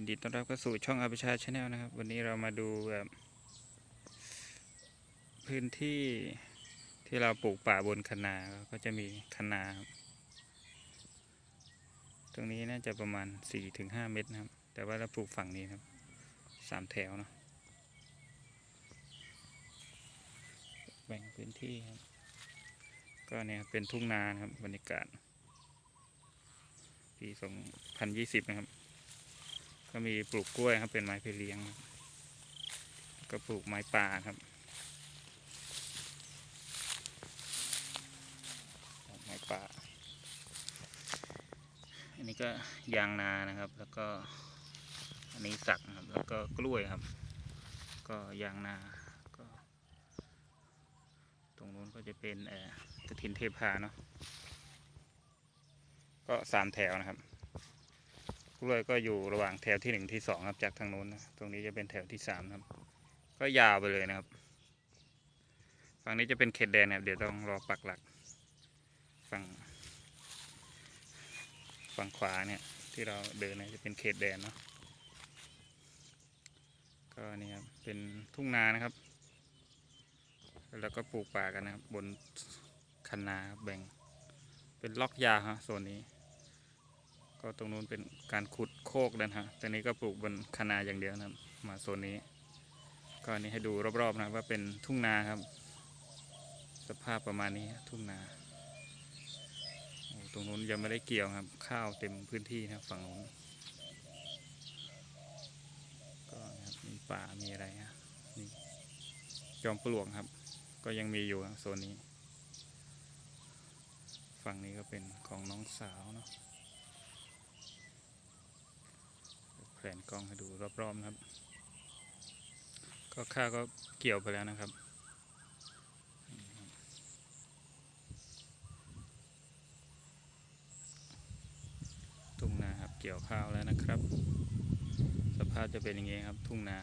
ยินดีต้อนรับเข้าสู่ช่องอาภิชาชาแนลนะครับ วันนี้เรามาดูแบบพื้นที่ที่เราปลูกป่าบนคะนาก็จะมีคะนาตรงนี้น่าจะประมาณ4-5เมตรนะครับ แต่ว่าเราปลูกฝั่งนี้ครับสามแถวเนาะแบ่งพื้นที่ครับ ก็เนี่ยเป็นทุ่งนานครับบรรยากาศปี2020นะครับ ก็มีปลูกกล้วยครับเป็นไม้เพเลี้ยง ก็ปลูกไม้ป่าครับ ไม้ป่า อันนี้ก็ยางนานะครับ แล้วก็อันนี้สักครับ แล้วก็กล้วยครับ ก็ยางนาก็ตรงนู้นก็จะเป็นเอ่อกระถินเทพาเนาะก็สามแถวนะครับ กล้วยก็อยู่ระหว่างแถวที่หนึ่งที่สองครับจากทางโน้นนะตรงนี้จะเป็นแถวที่สามครับ ก็ยาวไปเลยนะครับ ฝั่งนี้จะเป็นเขตแดนนะครับเดี๋ยวต้องรอปักหลัก ฝั่ง ฝั่งขวาเนี่ยที่เราเดินนี่ยจะเป็นเขตแดนเนาะก็นี่ครับเป็นทุ่งนานะครับ แล้วก็ปลูกป่ากันนะครับ บนคันนาแบ่งเป็นล็อกยาฮะโซนนี้ ก็ตรงนู้นเป็นการขุดโคกดันฮะตรงนี้ก็ปลูกบนคะนาอย่างเดียวนะครับ มาโซนนี้ ก็นี้ให้ดูรอบๆนะว่าเป็นทุ่งนาครับ สภาพประมาณนี้ทุ่งนาตรงนู้นยังไม่ได้เกี่ยวครับ ข้าวเต็มพื้นที่นะฝั่งนู้นก็นะครับมีป่ามีอะไรฮะนี่จอมปลวกครับ ก็ยังมีอยู่ครับโซนนี้ ฝั่งนี้ก็เป็นของน้องสาวเนาะ แผนกล้องให้ดูรอบๆนะครับ ก็ข้าก็เกี่ยวไปแล้วนะครับทุ่งนาครับเกี่ยวข้าวแล้วนะครับ สภาพจะเป็นอย่างงี้ครับ ทุ่งนา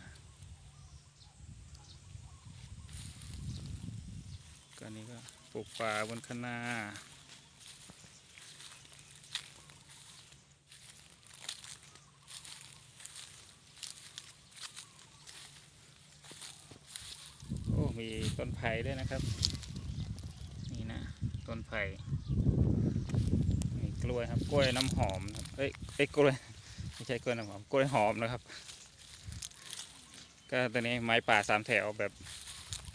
ก็นี้ก็ปลูกป่าบนคะนาอ้ มีต้นไผ่ด้วยนะครับ นี่นะต้นไผ่มีกล้วยครับ กล้วยน้ำหอมเอ้ยเอ้ยกล้วยไม่ใช่กล้วยน้ำหอมกล้วยหอมนะครับ ก็ตัวนี้ไม้ป่าสามแถวแบบ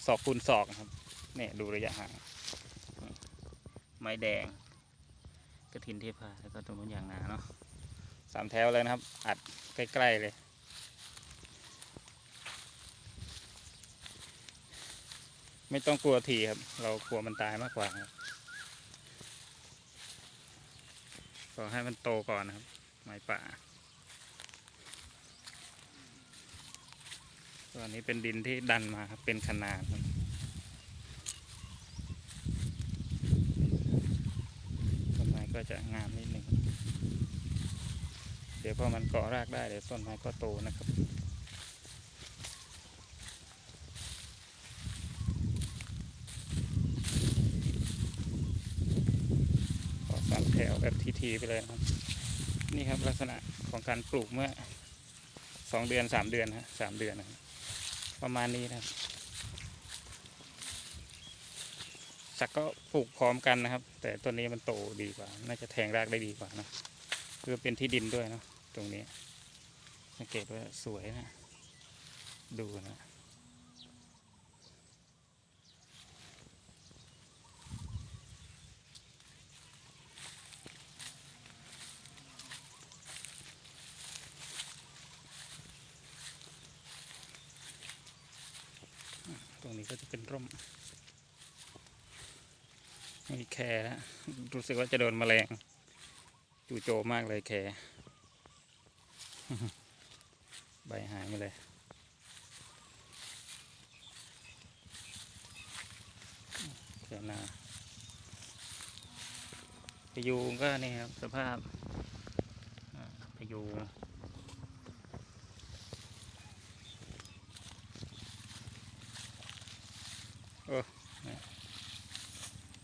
ศอกคูณศอกครับเนี่ยดูระยะห่างไม้แดงกระถินเทพาแล้วก็ตรงนู้ยางนาเนาะสามแถวเลยนะครับ อัดใกล้ๆเลย ไม่ต้องกลัวทีครับ เรากลัวมันตายมากกว่าครับขอให้มันโตก่อนนะครับ ไม้ป่าตัวนี้เป็นดินที่ดันมาครับ เป็นขนาดครับต้นไม้ก็จะงามนิดหนึ่งเดี๋ยวพอมันเกาะรากได้เดี๋ยวต้นไม้ก็โตนะครับ สามแถวแบบทีๆไปเลยครับ นี่ครับลักษณะของการปลูกเมื่อสองเดือนสามเดือนฮะสามเดือนนะประมาณนี้นะครับสักก็ปลูกพร้อมกันนะครับ แต่ต้นนี้มันโตดีกว่า น่าจะแทงรากได้ดีกว่านะคือเป็นที่ดินด้วยเนาะตรงนี้สังเกตว่าสวยนะ ดูนะ ต รงนี้ก็จะเป็นร่ม มีแคร์นะรู้สึกว่าจะโดนแมลงจู่โจมมากเลยแคร์ใบหายไปเลยแคนาพยูงก็นี่ครับสภาพอ่าพยูง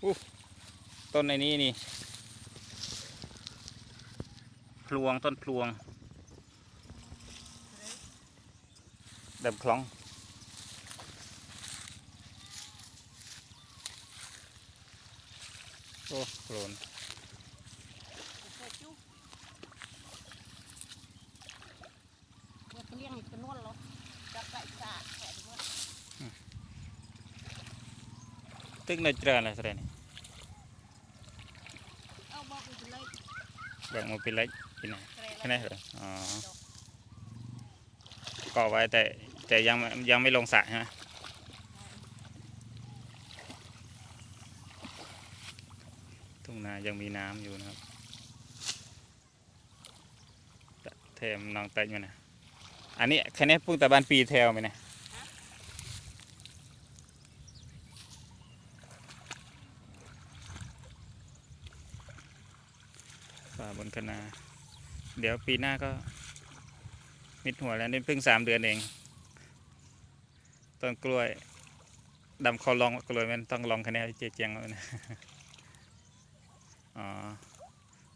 ต้นในนี้นี่ พลวงต้นพลวงเดิมคลองโอ้โคลนเปิดจุ๊บเปิดเลี้ยงอีกตัวนู้นเหรอจับไก่สาแขนด้วยตึกในเจริญอะไรแสดงนี่ เอาบอกไปเลย แบ่งมาเป็นเล็กกินไหนแกรแค่นี้เหรออ๋อก่อไว้แต่แต่ยังไม่ยังไม่ลงสระใช่ไหมทุ่งนายังมีน้ำอยู่นะครับแถมน้องเต็อยู่นะอันนี้แค่นี้พุ่งแต่บ้านปีแถวไหมนะ ป่าบนนา เดี๋ยวปีหน้าก็มิดหัวแล้วนี่เพิ่งสามเดือนเอง ต้นกล้วยดำเขาลองกล้วยมันต้องลองคะแนนเจเจียงแล้วนะอ๋อ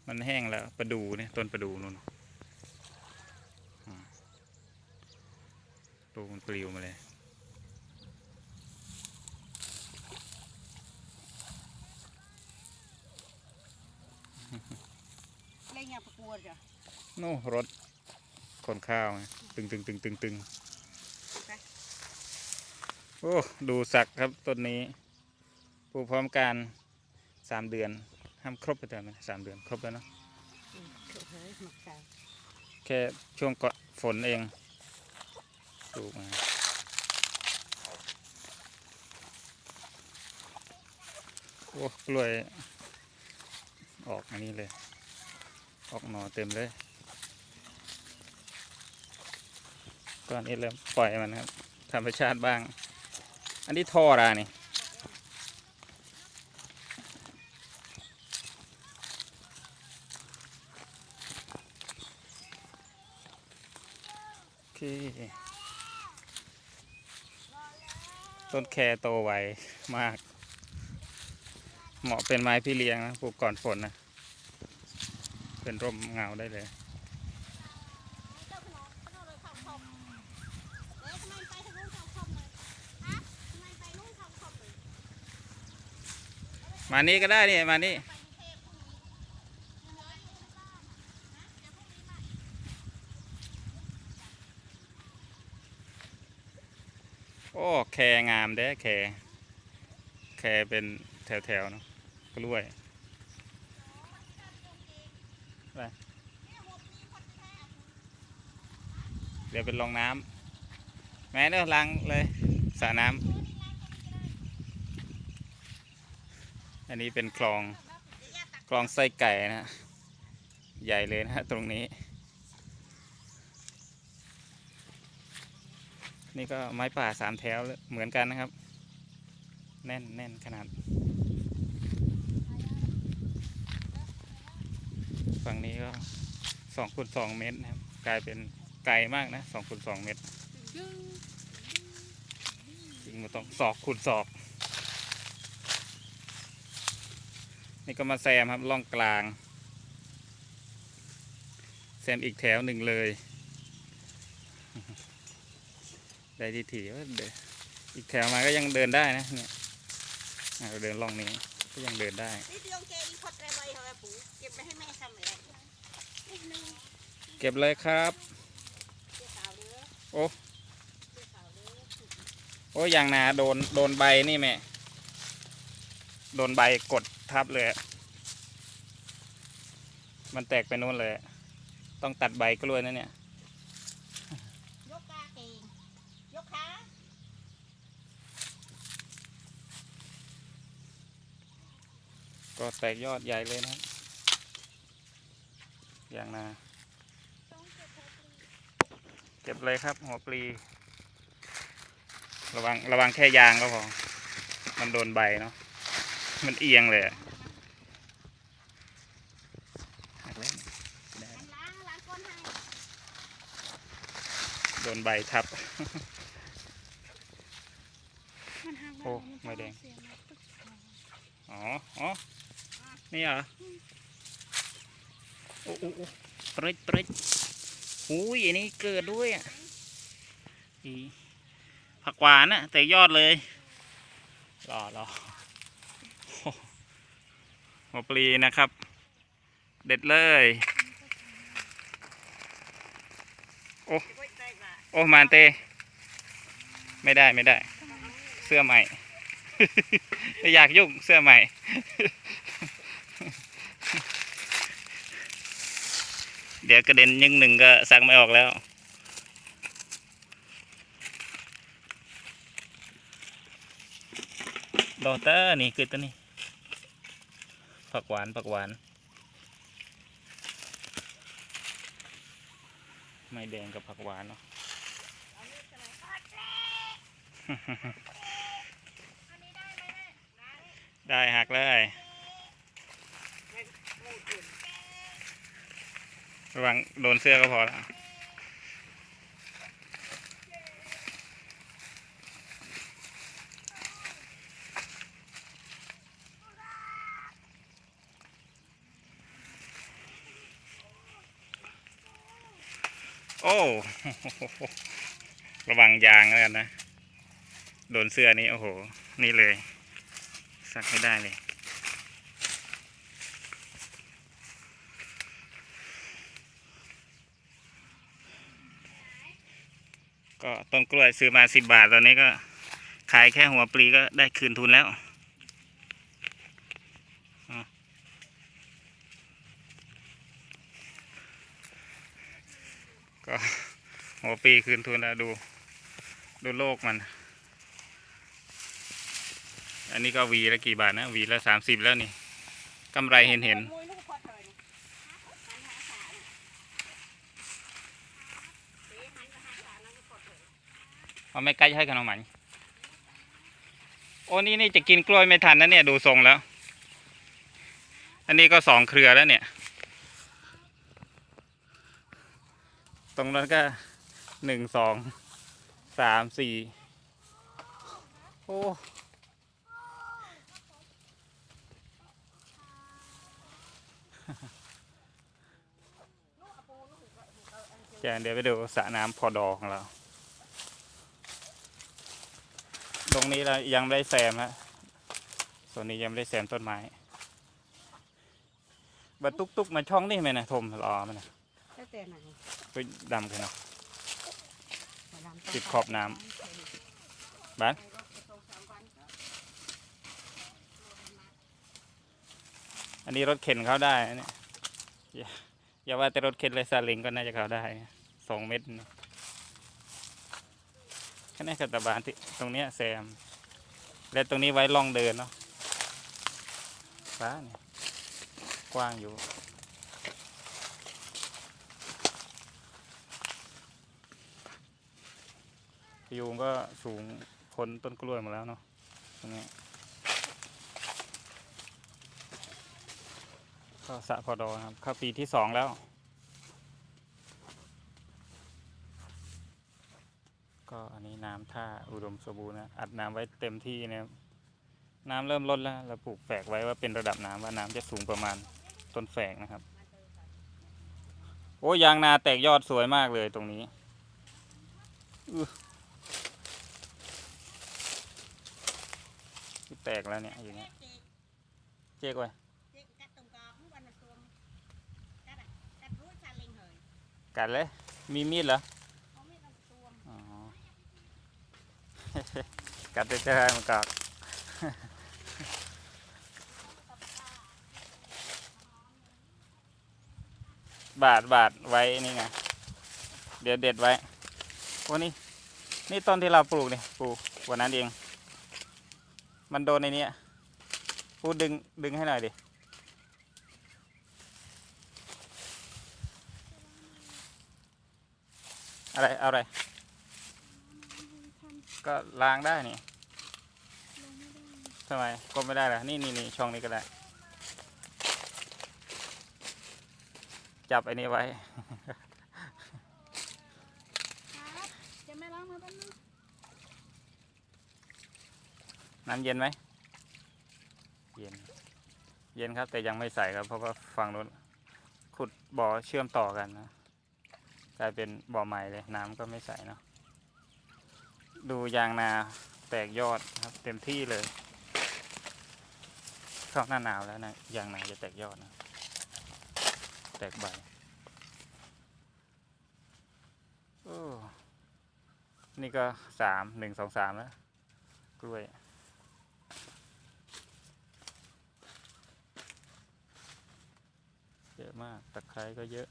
มันแห้งแล้วประดูเนี่ยต้นประดูนู่นอ่าดูมันปลิวมาเลย เล่นยาประกวดจ้ะ โน่รถขนข้าวไงตึงตึงตึงตึงตึงโอ้ดูสักครับต้นนี้ปลูกพร้อมกันสามเดือนห้ามครบไปแต่ไหมสามเดือนครบแล้วเนอะอืมเถอะเฮ้ยหมักใจแค่ช่วงก่อนฝนเองปลูกมาโอ้กล้วยออกอันนี้เลย ออกหน่อเต็มเลย ก่อนนี้เริ่มปล่อยมันครับธรรมชาติบ้าง อันนี้ท่อรานี่โอเคต้นแคโตไวมาก เหมาะเป็นไม้พี่เลี้ยงนะปลูกก่อนฝนนะ เป็นร่มเงาได้เลย เจ้าขนมขนมเลยข้าวคอมเอ๊ะทำไมไปทางนู้นข้าวคอมเลยฮะทำไมไปนู้นข้าวคอมเลย มานี่ก็ได้นี่มานี่ไปกรุงเทพพรุ่งนี้ยังไงที่บ้านอะฮะเดี๋ยวพรุ่งนี้มาโอ้แครงามเด้แคแคเป็นแถวๆเนาะกล้วยเดี๋ยวเป็นรองน้ำแม่เนอะล้างเลยสระน้ำ อันนี้เป็นคลองคลองไส้ไก่นะฮะใหญ่เลยนะฮะตรงนี้ นี่ก็ไม้ป่าสามแถวเหมือนกันนะครับ แน่นแน่นขนาด ฝั่งนี้ก็สองคูณสองเมตรนะครับ กลายเป็นไกลมากนะสองคูณสองเมตรจริงมันต้องศอกคูณศอก นี่ก็มาแซมครับล่องกลาง แซมอีกแถวหนึ่งเลย ได้ที่ถี่ว่าเดินอีกแถวมาก็ยังเดินได้นะเนี่ยอะเราเดินล่องนี้ก็ยังเดินได้นี่เดียวแกอีพอดอะไรไว้เหรอปู่เก็บไปให้แม่ทำอะไรนิดนึงเก็บเลยครับเจ้าสาวเด้อโอ้เจ้าสาวเด้อโอ้ยอย่างหนาโดนโดนใบนี่แม่ โดนใบกด ทับเลย มันแตกไปนู่นเลย ต้องตัดใบกล้วยนะเนี่ย ยกกาเก่งยกขาก็แตกยอดใหญ่เลยนะอย่างนาเก็บเก็บเลยครับหัวปลี ระวังระวังแค่ยางก็พอ มันโดนใบเนาะ มันเอียงเลยอะหักแล้วได้ อันล้างล้างก้นให้ โดน ใบทับ มันห่างโอ้ไม่แดง อ๋อ อ๋อ นี่เหรอ โอ้โอ้โอ้ปริ๊ดปริ๊ดอุ้ยอันนี้เกิดด้วยอะอีผักหวานน่ะ แต่ยอดเลยรอรอโอ้หัวปลีนะครับ เด็ดเลย โอ้ โอแมานเต ไม่ได้ไม่ได้ เสื้อใหม่ ไม่อยากยุ่งเสื้อใหม่ เดี๋ยวกระเด็นยิงหนึ่งก็ซักไม่ออกแล้ว ดอเตอร์นี่คือตัวนี้ ผักหวานผักหวาน ไม่แดงกับผักหวานเนาะ ได้หักเลย ระวังโดนเสื้อก็พอแล้วโอ้ ระวังยางแล้วกันนะ โดนเสื้อนี้โอ้โห นี่เลย สักไม่ได้เลย ก็ต้นกล้วยซื้อมาสิบบาทตอนนี้ก็ขายแค่หัวปลีก็ได้คืนทุนแล้วก็หัวปลีคืนทุนแล้วดู ดูโลกมัน อันนี้ก็วีละกี่บาทนะวีละสามสิบแล้วนี่กำไรเห็นเห็นมวยลูกพอเอาสาราะเอาไม่ใกล้ให้ขนมหมันโอ้นี่นี่จะกินกล้วยไม่ทันนะเนี่ยดูทรงแล้ว อันนี้ก็สองเครือแล้วเนี่ย ตรงนั้นก็หนึ่งสองสามสี่โอ้ เดี๋ยวเดี๋ยวไปดูสระน้ำพอดอของเรา ตรงนี้เรายังไม่ได้แซมฮะส่วนนี้ยังไม่ได้แซมต้นไม้บัดตุกตุกมาช่องนี่ไหมนะทมรอมันนะแล้วแต่ไหนไปดำกันเนาะเวลามันติดขอบน้ำบ้านอันนี้รถเข็นเข้าได้นะเนี่ย อย่าว่าแต่รถเข็นเลยซาเลิงก็น่าจะเข้าได้สองเมตรแค่นี้กัตบานที่ตรงเนี้ยแซม และตรงนี้ไว้ล่องเดินเนาะฟ้าเนี่ยกว้างอยู่พยูงก็สูงพ้นต้นกล้วยมาแล้วเนาะตรงนี้ ก็สะพอดอครับเข้าปีที่สองแล้ว ก็อันนี้น้ำท่าอุดมสมบูรณ์นะอัดน้ำไว้เต็มที่นะครับน้ำเริ่มลดแล้วเราปลูกแฝกไว้ว่าเป็นระดับน้ำว่าน้ำจะสูงประมาณต้นแฝกนะครับ โอ้ยางนาแตกยอดสวยมากเลยตรงนี้แตกแล้วเนี่ยอย่างเงี้ยเจ๊กไว้ เจ๊กัดตรงกรอบวันมันตัวกัดอะกัดรู้ชาลิงเหย กัดเลย มีมีดเหรอเขาไม่ต้องตัวอ๋อกัดจะเจอมันกัดบาดบาดไว้นี่ไง เดี๋ยวเด็ดไว้โอ้นี่ นี่ต้นที่เราปลูกนี่ปลูกวันนั้นเอง มันโดนในนี้ยปูดึงดึงให้หน่อยดิ อะไรเอาอะไร ก็ล้างได้นี่ทำไมก็ไม่ได้เหรอนี่นี่นี่ช่องนี้ก็ได้ จับไอ้นี่ไว้ครับจะไม่ล้างมือแป๊บนึงน้ำเย็นไหม เย็น เย็นครับแต่ยังไม่ใส่ครับ เพราะว่าฝั่งนู้นขุดบ่อเชื่อมต่อกันนะ กลายเป็นบ่อใหม่เลยน้ำก็ไม่ใส่เนาะดูยางนาแตกยอดครับเต็มที่เลยเข้าหน้าหนาวแล้วนะยางนาจะแตกยอดนะ แตกใบโอ้นี่ก็สามหนึ่งสองสามแล้ว กล้วย เยอะมากตะไคร้ก็เยอะ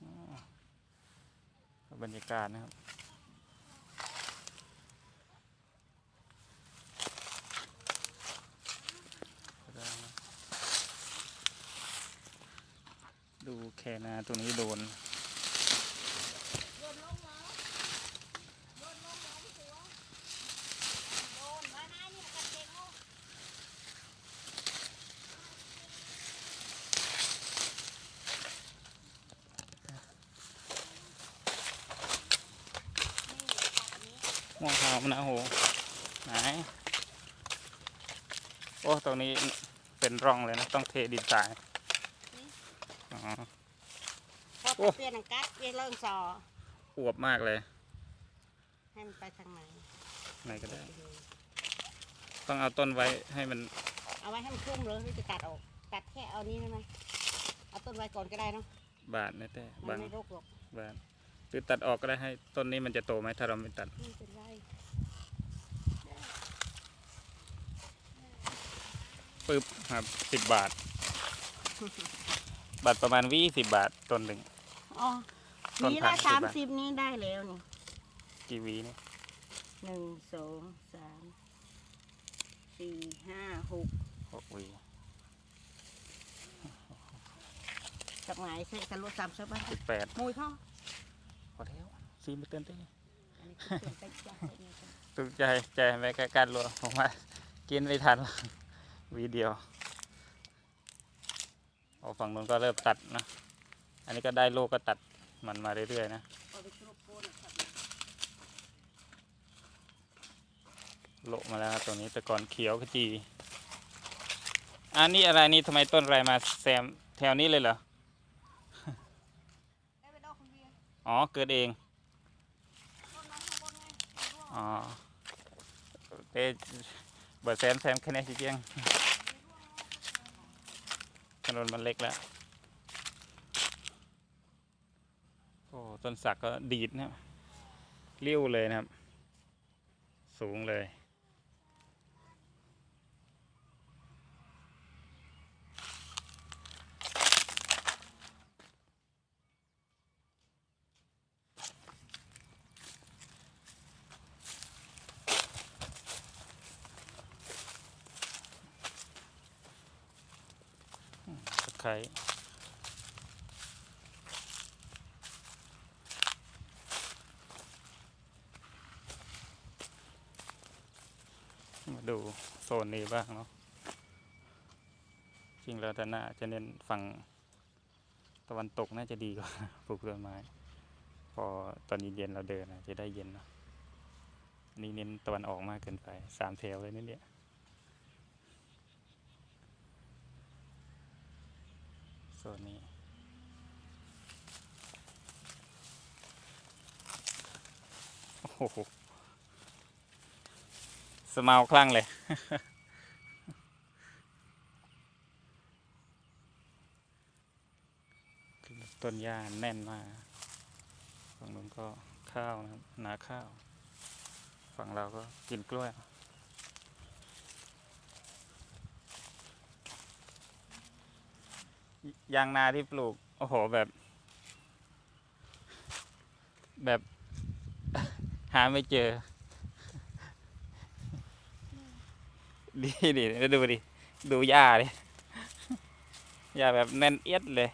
อ๋อ บรรยากาศนะครับดูแคนาตัวนี้โดนโยนลงเหรอโยนลงเหรอพี่ตัวโดนไว้นะเนี่ยกันเก่งลูก ม่วงขาวนะโหไหนโอ้ตรงนี้เป็นร่องเลยนะ ต้องเทดินทรายอ๋อพอโอ้เปลี่ยนอังกัดเปลี่ยนเรื่องซออวบมากเลย ให้มันไปทางไหนไหนก็ได้ ต้องเอาต้นไว้ให้มัน เอาไว้ให้มันคุ้มเลยหรือจะตัดออก ตัดแค่เอานี้ได้ไหมเอาต้นไว้ก่อนก็ได้เนาะบาดนะแต่มับานงไม่รกหรอกบาดหรือตัดออกก็ได้ให้ต้นนี้มันจะโตไหมถ้าเราไม่ตัดไม่เป็นไร ปึ๊บครับสิบบาท บาทประมาณวี่สิบบาทต้นหนึ่ง อ๋อต้นนี่พัละนธุ์ สามสิบบาทสิบนี้ได้แล้วนี่กี่หวีเนี่ยหนึ่งสองสามสี่ห้าหกหกหวีจากไหนเสกทะลุสามสิบบ้านสิบแปดมวยพ่อพอแล้วซีไม่เตือนเต้อันนี้คือเปลี่ยนไปจ้ะไอ้นี่จ้ะตุกใจใจแม่กการรัวผมว่ากินไม่ทันหรอกห วีเดียวออกฝั่งนู้นก็เริ่มตัดนะ อันนี้ก็ได้โลกก็ตัดมันมาเรื่อยๆนะเอาไปครบโคนนะครับโละมาแล้วครับตรงนี้แต่ก่อนเขียวขจี อันนี้อะไรนี่ทำไมต้นอะไรมาแซมแถวนี้เลยเหรอได้ไปดอกคนเดียวอ๋อเกิดเองต้นน้องข้างบนไงร่วงอ๋อเต้ เบิดแซมแซมแค่นี้สิเจียงถนนมันเล็กแล้วโอ้ต้นสักก็ดีดนะครับเลี้ยวเลยนะครับ สูงเลย ตะ ไคร้มาดูโซนนี้บ้างเนาะ จริงแล้วแต่น่าจะเน้นฝั่งตะวันตกน่าจะดีกว่าปลูกต้นไม้ พอตอนเย็นๆเราเดินนะจะได้เย็นเนาะ นี่เน้นตะวันออกมากเกินไปสามแถวเลยนี่เนี่ยโซนนี้ โหสมาวคลั่งเลย ต้นหญ้าแน่นมากฝั่งนู้นก็ข้าวนะครับนาข้าว ฝั่งเราก็กินกล้วยยางนาที่ปลูก โอ้โหแบบ แบบ หาไม่เจอ ดีดิแล้วดูดิ ดูหญ้าดิหญ้าแบบแน่นเอียดเลย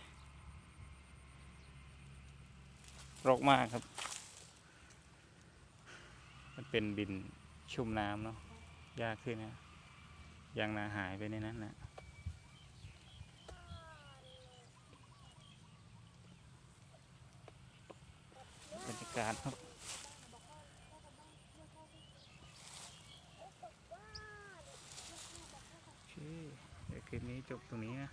รกมากครับ มันเป็นดินชุ่มน้ำเนาะยากขึ้นนะยางนาหายไปในนั้นนะบรรยากาศครับโอเคเดี๋ยว คลิปนี้จบตรงนี้นะ